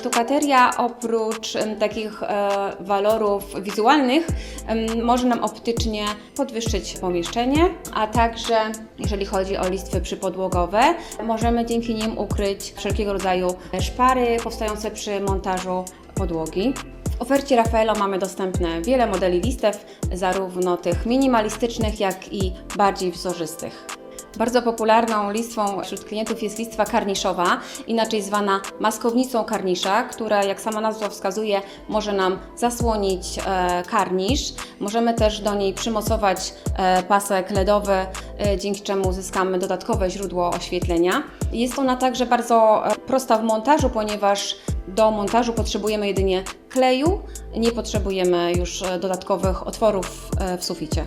Sztukateria oprócz takich e, walorów wizualnych może nam optycznie podwyższyć pomieszczenie, a także jeżeli chodzi o listwy przypodłogowe, możemy dzięki nim ukryć wszelkiego rodzaju szpary powstające przy montażu podłogi. W ofercie Rafaelo mamy dostępne wiele modeli listew, zarówno tych minimalistycznych, jak i bardziej wzorzystych. Bardzo popularną listwą wśród klientów jest listwa karniszowa, inaczej zwana maskownicą karnisza, która, jak sama nazwa wskazuje, może nam zasłonić e, karnisz. Możemy też do niej przymocować e, pasek LEDowy, e, dzięki czemu uzyskamy dodatkowe źródło oświetlenia. Jest ona także bardzo prosta w montażu, ponieważ do montażu potrzebujemy jedynie kleju, nie potrzebujemy już dodatkowych otworów w suficie.